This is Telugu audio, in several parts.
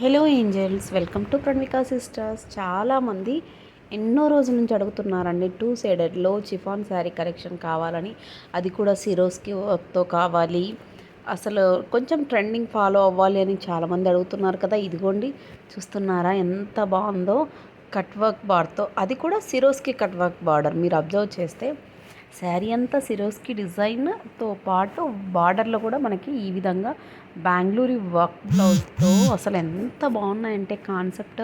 Hello angels welcome to Pranavika sisters. చాలామంది ఎన్నో రోజుల నుంచి అడుగుతున్నారండి టూ సైడెడ్లో చిఫాన్ శారీ కలెక్షన్ కావాలని. అది కూడా సిరోస్కి వర్క్తో కావాలి. అసలు కొంచెం ట్రెండింగ్ ఫాలో అవ్వాలి అని చాలామంది అడుగుతున్నారు కదా ఇదిగోండి చూస్తున్నారా ఎంత బాగుందో కట్ వర్క్ బార్తో. అది కూడా సిరోస్కి కట్ వర్క్ బార్డర్. మీరు అబ్జర్వ్ చేస్తే శారీ అంతా సిరోస్కి డిజైన్తో పాటు బార్డర్లో కూడా మనకి ఈ విధంగా బెంగళూరు వర్క్ బ్లౌజ్తో అసలు ఎంత బాగున్నాయంటే కాన్సెప్ట్.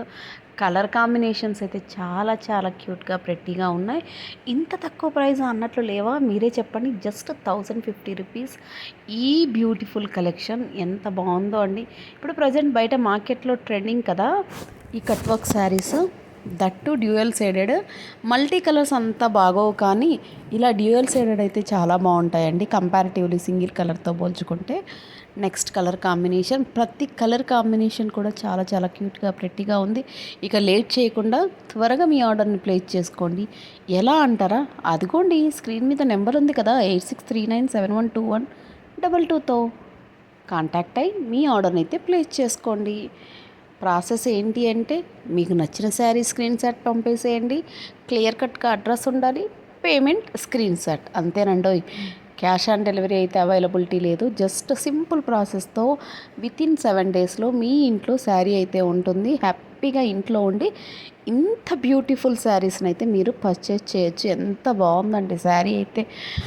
కలర్ కాంబినేషన్స్ అయితే చాలా చాలా క్యూట్గా ప్రెట్టీగా ఉన్నాయి. ఇంత తక్కువ ప్రైస్ అన్నట్లు లేవా? మీరే చెప్పండి. Just thousand fifty rupees. ఈ బ్యూటిఫుల్ కలెక్షన్ ఎంత బాగుందో అండి. ఇప్పుడు ప్రజెంట్ బయట మార్కెట్లో ట్రెండింగ్ కదా ఈ cut work saris. That dual sided. Multi colours అంతా బాగోవు కానీ ఇలా డ్యూయల్ సైడెడ్ అయితే చాలా బాగుంటాయండి. కంపారిటివ్లీ సింగిల్ కలర్తో పోల్చుకుంటే నెక్స్ట్ కలర్ కాంబినేషన్. ప్రతి కలర్ కాంబినేషన్ కూడా చాలా చాలా క్యూట్గా ప్రెట్టిగా ఉంది. ఇక లేట్ చేయకుండా త్వరగా మీ ఆర్డర్ని ప్లేస్ చేసుకోండి. ఎలా అంటారా? అదిగోండి స్క్రీన్ మీద నెంబర్ ఉంది కదా eight six three nine seven one two one double టూతో కాంటాక్ట్ అయ్యి మీ ఆర్డర్ని అయితే ప్లేస్ చేసుకోండి. ప్రాసెస్ ఏంటి అంటే మీకు నచ్చిన శారీ స్క్రీన్ షాట్ పంపేసేయండి. క్లియర్ కట్గా అడ్రస్ ఉండాలి. Payment screen shot. అంతేనండో cash on delivery అయితే అవైలబిలిటీ లేదు. జస్ట్ సింపుల్ ప్రాసెస్తో విత్ ఇన్ సెవెన్ డేస్లో మీ ఇంట్లో శారీ అయితే ఉంటుంది. హ్యాపీ హ్యాపీగా ఇంట్లో ఉండి ఇంత బ్యూటిఫుల్ శారీస్ని అయితే మీరు పర్చేస్ చేయొచ్చు. ఎంత బాగుందండి శారీ అయితే.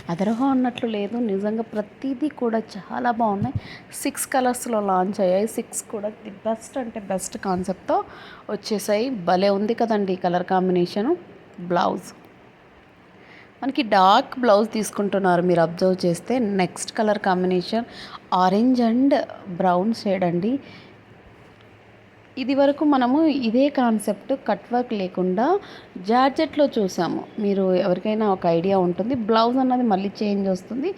అదరహో అన్నట్లు లేదు. నిజంగా ప్రతిదీ కూడా చాలా బాగున్నాయి. సిక్స్ కలర్స్లో లాంచ్ అయ్యాయి. సిక్స్ కూడా ది బెస్ట్ అంటే బెస్ట్ కాన్సెప్ట్తో వచ్చేసాయి. భలే ఉంది కదండి కలర్ కాంబినేషను. బ్లౌజ్. మనకి డార్క్ బ్లౌజ్ తీసుకుంటున్నారు మీరు అబ్జర్వ్ చేస్తే. Next colour combination orange and brown shade అండి. ఇది వరకు మనము ఇదే కాన్సెప్ట్ కట్ వర్క్ లేకుండా జార్జెట్లో చూసాము. మీరు ఎవరికైనా ఒక ఐడియా ఉంటుంది బ్లౌజ్ అన్నది మళ్ళీ చేంజ్ వస్తుంది.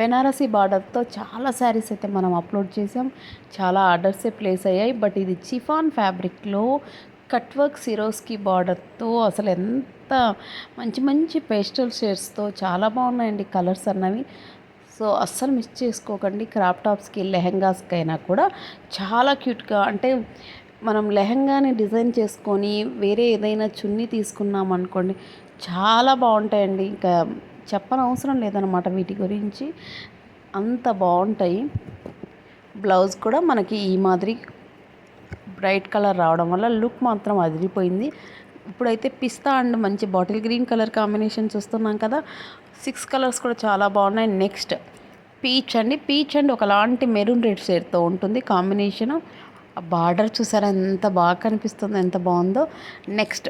బెనారసీ బార్డర్తో చాలా శారీస్ అయితే మనం అప్లోడ్ చేసాం. చాలా ఆర్డర్సే ప్లేస్ అయ్యాయి. బట్ ఇది చిఫాన్ ఫ్యాబ్రిక్లో కట్ వర్క్ సిరోస్కి బార్డర్తో అసలు ఎంత మంచి మంచి పేస్టల్ షేడ్స్తో చాలా బాగున్నాయండి కలర్స్ అన్నవి. సో అస్సలు మిస్ చేసుకోకండి. క్రాప్ టాప్స్కి లెహెంగాస్కి అయినా కూడా చాలా క్యూట్గా అంటే మనం లెహంగాని డిజైన్ చేసుకొని వేరే ఏదైనా చున్నీ తీసుకున్నాం అనుకోండి చాలా బాగుంటాయండి. ఇంకా చెప్పనవసరం లేదనమాట వీటి గురించి. అంత బాగుంటాయి. బ్లౌజ్ కూడా మనకి ఈ మాదిరి బ్రైట్ కలర్ రావడం వల్ల లుక్ మాత్రం అదిరిపోయింది. ఇప్పుడైతే పిస్తా అండ్ మంచి బాటిల్ గ్రీన్ కలర్ కాంబినేషన్ చూస్తున్నాం కదా సిక్స్ కలర్స్ కూడా చాలా బాగున్నాయి. నెక్స్ట్ పీచ్ అండి. పీచ్ అండ్ ఒకలాంటి మెరూన్ రెడ్ షేడ్తో ఉంటుంది కాంబినేషన్. బార్డర్ చూసారా? ఎంత బాగా కనిపిస్తుందో ఎంత బాగుందో. నెక్స్ట్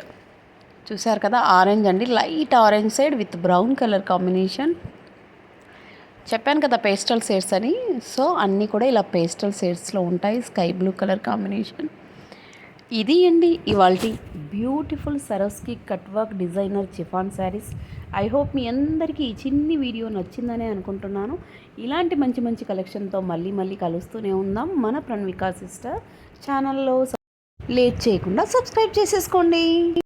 చూసారు కదా ఆరెంజ్ అండి. Light orange side with brown colour combination. చెప్పాను కదా పేస్టల్ షేడ్స్ అని. సో అన్నీ కూడా ఇలా పేస్టల్ షేడ్స్లో ఉంటాయి. Sky blue colour combination. ఇది అండి ఇవాళ beautiful సరస్కి cut work designer chiffon saris. I hope మీ అందరికీ ఈ చిన్ని వీడియో నచ్చిందనే అనుకుంటున్నాను. ఇలాంటి మంచి మంచి కలెక్షన్తో మళ్ళీ మళ్ళీ కలుస్తూనే ఉందాం. మన ప్రణవికా సిస్టర్ ఛానల్లో లేట్ చేయకుండా సబ్స్క్రైబ్ చేసేసుకోండి.